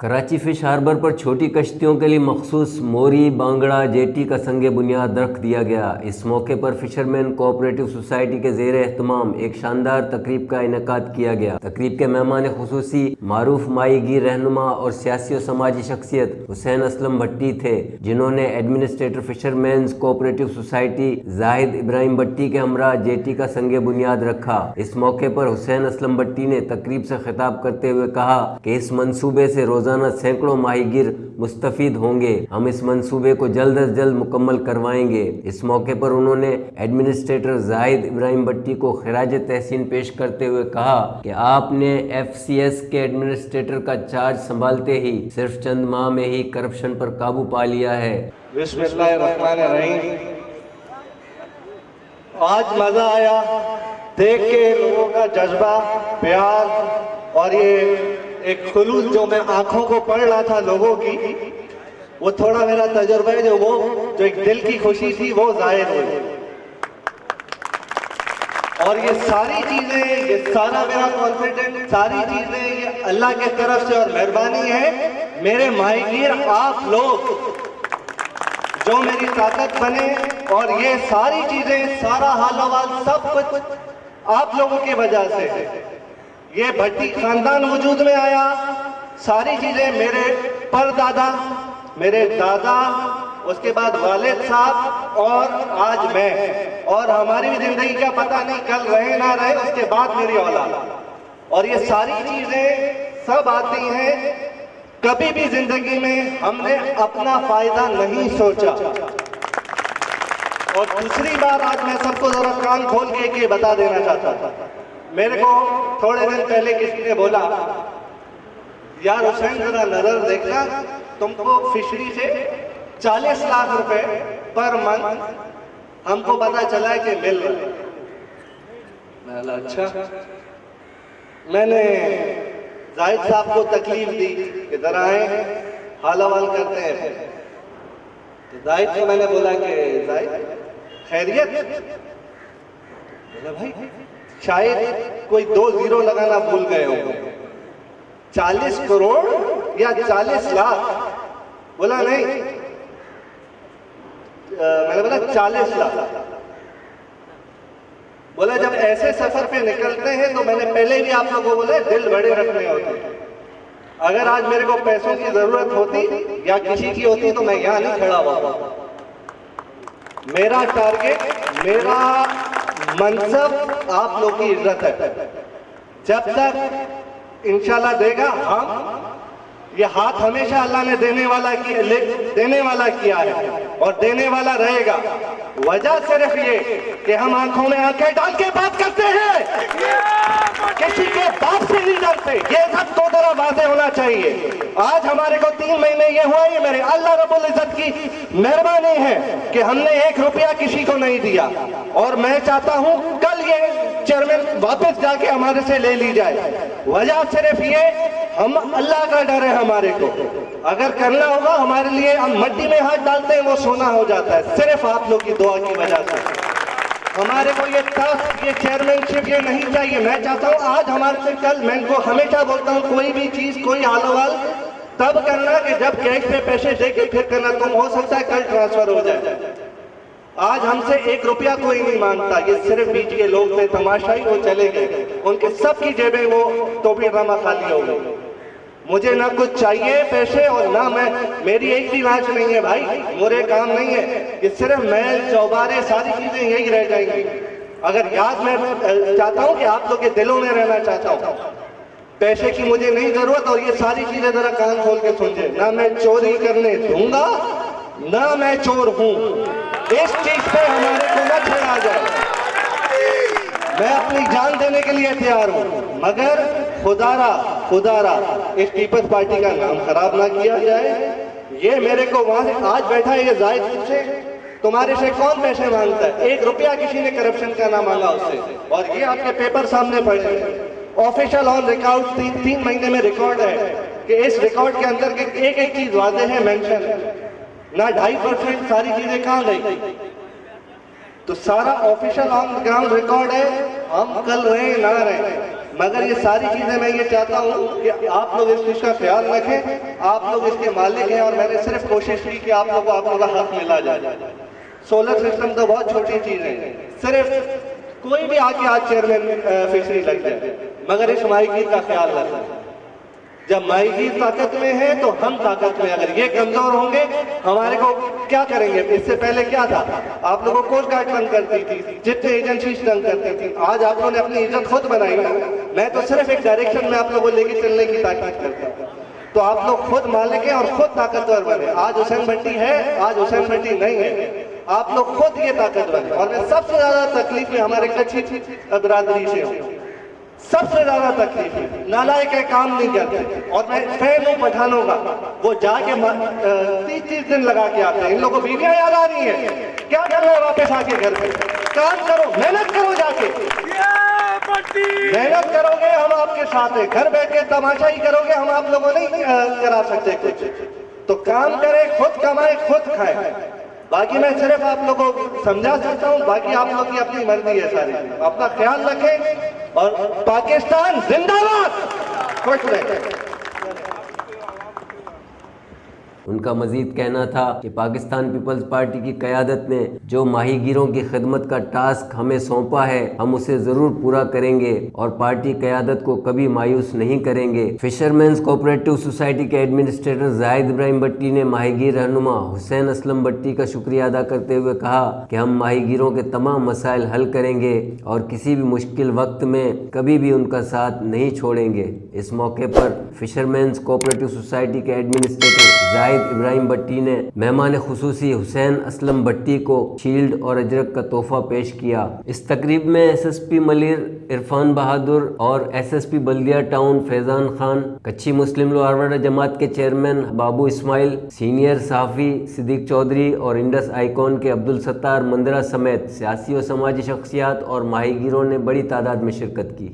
Karachi fish harbour पर छोटी कश्तियों के लिए मखसूस मोरी, बांगड़ा, जेटी का संग बुनियाद रख दिया गया। इस मौके पर फिशरमैन कोऑपरेटिव सोसाइटी के जेर अहतमाम एक शानदार तकरीब का इनका किया गया। तकरीब के मेहमान खसूसी मारूफ माईगीर रहनुमा और सियासी और समाजी शख्सियत हुसैन असलम भट्टी थे, जिन्होंने administrator fisherman cooperative society Zahid Ibrahim Bhatti के हमरा जेटी का संग बुनियाद रखा। इस मौके पर हुसैन असलम भट्टी ने तकरीब से खिताब करते हुए कहा कि इस मनसूबे से रोज रोज़ाना सैकड़ों माहीगिर मुस्तफ़ होंगे। हम इस मंसूबे को जल्द अज जल्द मुकम्मल करवाएँगे। इस मौके पर उन्होंने एडमिनिस्ट्रेटर जाहिद इब्राहिम भट्टी को खराज तहसीन पेश करते हुए कहा कि आपने एफ़ सी एस के एडमिनिस्ट्रेटर का चार्ज संभालते ही सिर्फ़ चंद माह में ही करप्शन पर काबू पा लिया है। आज मज़ा आया देख के लोगों का जज्बा, प्यार और ये एक खुलूस जो मैं आँखों को पढ़ रहा था लोगों की, वो थोड़ा मेरा तजुर्बा है जो वो, जो एक दिल की खुशी थी, वो ज़ाहिर हुई। और ये सारी चीज़ें, ये सारा मेरा कॉन्फिडेंस सारी चीज़ें ये अल्लाह के तरफ़ से और मेहरबानी है। मेरे माहिर आप लोग जो मेरी ताकत बने, और ये सारी चीज़ें, सारा हाल सब कुछ आप लोगों की वजह से ये भट्टी खानदान वजूद में आया। सारी चीज़ें मेरे परदादा मेरे दादा, उसके बाद वालिद साहब और आज मैं। और हमारी भी ज़िंदगी का पता नहीं कल रहे ना रहे, उसके बाद मेरी औलाद। और ये सारी चीज़ें सब आती हैं। कभी भी ज़िंदगी में हमने अपना फ़ायदा नहीं सोचा। और दूसरी बार आज मैं सबको जरा कान खोल के बता देना चाहता था। मेरे को थोड़े दिन पहले किसी ने बोला, यार हुसैन, जरा नज़र देखना, तुमको फिशरी से 40 लाख रुपए पर मंथ हमको पता चला कि मिल रहा है। अच्छा। मैंने जाहिद साहब को तकलीफ़ दी कि जरा आए हाल हवाल करते हैं। तो जाहिद को मैंने बोला कि, जाहिद, खैरियत? बोला, भाई शायद कोई दो ज़ीरो लगाना भूल गए हो। चालीस करोड़ या चालीस लाख? बोला नहीं। मैंने बोला चालीस लाख। बोला जब ऐसे सफ़र पे निकलते हैं तो मैंने पहले भी आप लोगों को बोला दिल बड़े रखने होते अगर आज मेरे को पैसों की ज़रूरत होती या किसी की होती तो मैं यहाँ नहीं खड़ा हुआ। मेरा टारगेट मेरा मनसब आप लोग की इज़्ज़त है। जब तक इंशाल्लाह देगा हम ये हाथ हमेशा अल्लाह ने देने वाला किया देने वाला किया है। और देने वाला रहेगा। वजह सिर्फ़ ये कि हम आँखों में आँखें डाल के बात करते हैं। किसी के बाप से नहीं डरते। ये सब तो तरह वादे होना चाहिए। आज हमारे को तीन महीने ये हुआ, ये मेरे अल्लाह रबुल इज़्ज़त की मेहरबानी है कि हमने एक रुपया किसी को नहीं दिया। और मैं चाहता हूँ कल ये चेयरमैन वापस जाके हमारे से ले ली जाए। वजह सिर्फ़ ये, हम अल्लाह का डर है हमारे को। अगर करना होगा, हमारे लिए हम मट्टी में हाथ डालते हैं, वो सोना हो जाता है। सिर्फ़ आप लोग की दुआ की वजह से। हमारे को ये ट्रस्ट ये चेयरमैनशिप ये नहीं चाहिए। मैं चाहता हूँ, आज हमारे से कल मैं को हमेशा बोलता हूँ, कोई भी चीज़, कोई हाल तब करना कि जब कैश पे पैसे दे के फिर करना तुम हो सकता है कल ट्रांसफ़र हो जाए। आज हमसे एक रुपया कोई नहीं माँगता। ये सिर्फ़ बीच के लोग थे, तमाशाई वो चले गए। उनके सबकी जेबें वो टोपी ड्रामा खाली हो गई। मुझे ना कुछ चाहिए पैसे और ना मैं, मेरी एक भी लाच नहीं है भाई, मोरे काम नहीं है। ये सिर्फ़ मैं, चौबारे, सारी चीज़ें यही रह जाएँगी। अगर याद मैं चाहता हूँ कि आप लोग के दिलों में रहना चाहता हूँ। पैसे की मुझे नहीं ज़रूरत और ये सारी चीज़ें जरा कान खोल के सुन ना मैं चोरी करने दूँगा, ना मैं चोर हूँ। इस चीज़ पे हमारे को न छेड़ा जाए। मैं अपनी जान देने के लिए तैयार हूँ, मगर खुदारा खुदारा, इस पीपल्स पार्टी का नाम खराब ना किया जाए। ये मेरे को वहाँ से आज बैठा है, ये जायद से तुम्हारे से कौन पैसे माँगता है? एक रुपया किसी ने करप्शन का ना मांगा उससे। और ये आपके पेपर सामने पड़े ऑफिशियल ऑन रिकॉर्ड तीन तीन महीने में रिकॉर्ड है कि इस रिकॉर्ड के अंदर के एक एक चीज़ वादे है मेंशन ना ढाई परसेंट सारी चीज़ें कहाँ गई? तो सारा ऑफिशियल ऑन ग्राउंड रिकॉर्ड है। हम कल रहे ना रहे मगर ये सारी चीज़ें मैं ये चाहता हूँ कि आप लोग इस चीज़ का ख्याल रखें, आप लोग इसके मालिक हैं और मैंने सिर्फ़ कोशिश की कि आप लोग को आप लोग का हक मिला जाए। सोलर सिस्टम तो बहुत छोटी चीज़ है। सिर्फ़ कोई भी आके आज चेयरमैन फिशरी लग जाए। मगर इस माइकी का ख्याल रखें। जब माहीगीर ताकत में है तो हम ताकत में अगर ये कमज़ोर होंगे, हमारे को क्या करेंगे? इससे पहले क्या था? आप लोगों को कोस्ट गार्ड तंग करती थी, जितने एजेंसी तंग करती थी। आज आप लोगों ने अपनी इज़्ज़त खुद बनाई ना मैं तो सिर्फ़ एक डायरेक्शन में आप लोगों को लेके चलने की ताकत करता हूँ। तो आप लोग खुद मालिक हैं और खुद ताकतवर बने। आज हुसैन भट्टी है, आज हुसैन भट्टी नहीं है। आप लोग खुद ये ताकत बने और मैं सबसे ज़्यादा तकलीफ़ में हमारे कच्ची बिरादरी से हूँ। सबसे ज़्यादा तकलीफ़ है। नालायक है काम नहीं करते। और मैं फ़ैन हूँ पठानों का वो जाके तीस तीस दिन लगा के आते हैं। इन लोगों को बीवियाँ याद आ रही है। क्या करना है वापस आके घर पे? काम करो मेहनत करो जाके। मेहनत करोगे हम आपके साथ हैं। घर बैठ के तमाशा ही करोगे हम आप लोगों नहीं करा सकते कुछ। तो काम करे खुद कमाए खुद खाए। बाकी मैं सिर्फ़ आप लोगों को समझा सकता हूँ, बाकी आप लोग की अपनी मर्ज़ी है सारी। अपना ख्याल रखें और पाकिस्तान जिंदाबाद! खुश रहे। उनका मजीद कहना था कि पाकिस्तान पीपल्स पार्टी की क्यादत ने जो माहीगीरों की खिदमत का टास्क हमें सौंपा है, हम उसे ज़रूर पूरा करेंगे और पार्टी क्यादत को कभी मायूस नहीं करेंगे। फिशरमैन्स कोऑपरेटिव सोसाइटी के एडमिनिस्ट्रेटर जाहिद इब्राहिम भट्टी ने माहीगीर रहनुमा हुसैन असलम भट्टी का शुक्रिया अदा करते हुए कहा कि हम माहीगीरों के तमाम मसाइल हल करेंगे और किसी भी मुश्किल वक्त में कभी भी उनका साथ नहीं छोड़ेंगे। इस मौके पर फिशरमैन्स कोऑपरेटिव सोसाइटी के एडमिनिस्ट्रेटर जाहिद इब्राहिम भट्टी ने मेहमान खसूसी हुसैन असलम भट्टी को शील्ड और अजरक का तोहफा पेश किया। इस तकरीब में S S P Malir, Irfan Bahadur और S S P Baldia town Faizan Khan, Kutchi Muslim Loharwada जमात के चेयरमैन बाबू इस्माइल, सीनियर सहाफ़ी सिद्दीक चौधरी और इंडस आइकॉन के अब्दुल सत्तार मंदरा समेत सियासी और समाजी शख्सियात और माहीगीरों ने बड़ी तादाद में शिरकत की।